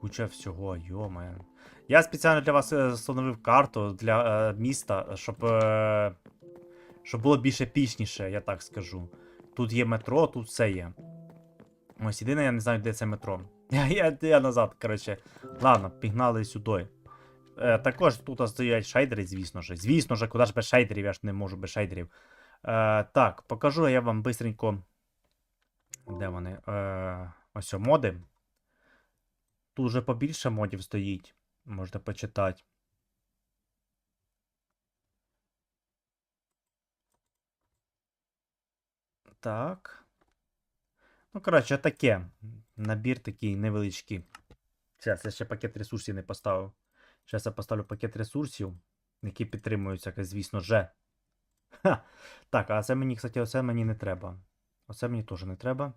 Куча всього, йома. Я спеціально для вас е, встановив карту для е, міста, щоб. Е, щоб було більш епічніше, я так скажу. Тут є метро, тут все є. Ось єдине, я не знаю, де це метро. Я, я, я назад, коротше. Ладно, пігнали сюди. Е, також тут стоять шейдери, звісно ж. Звісно ж, куди ж без шейдерів, я ж не можу без шейдерів. Е, так, покажу я вам бистренько. Де вони? Е, ось о, моди. Тут вже побільше модів стоїть. Можете почитати. Так. Ну, коротше, таке. Набір такий невеличкий. Зараз я ще пакет ресурсів не поставив. Зараз я поставлю пакет ресурсів, які підтримуються, звісно же. Ха. Так, а це мені, кстати, оце мені не треба. Оце мені теж не треба.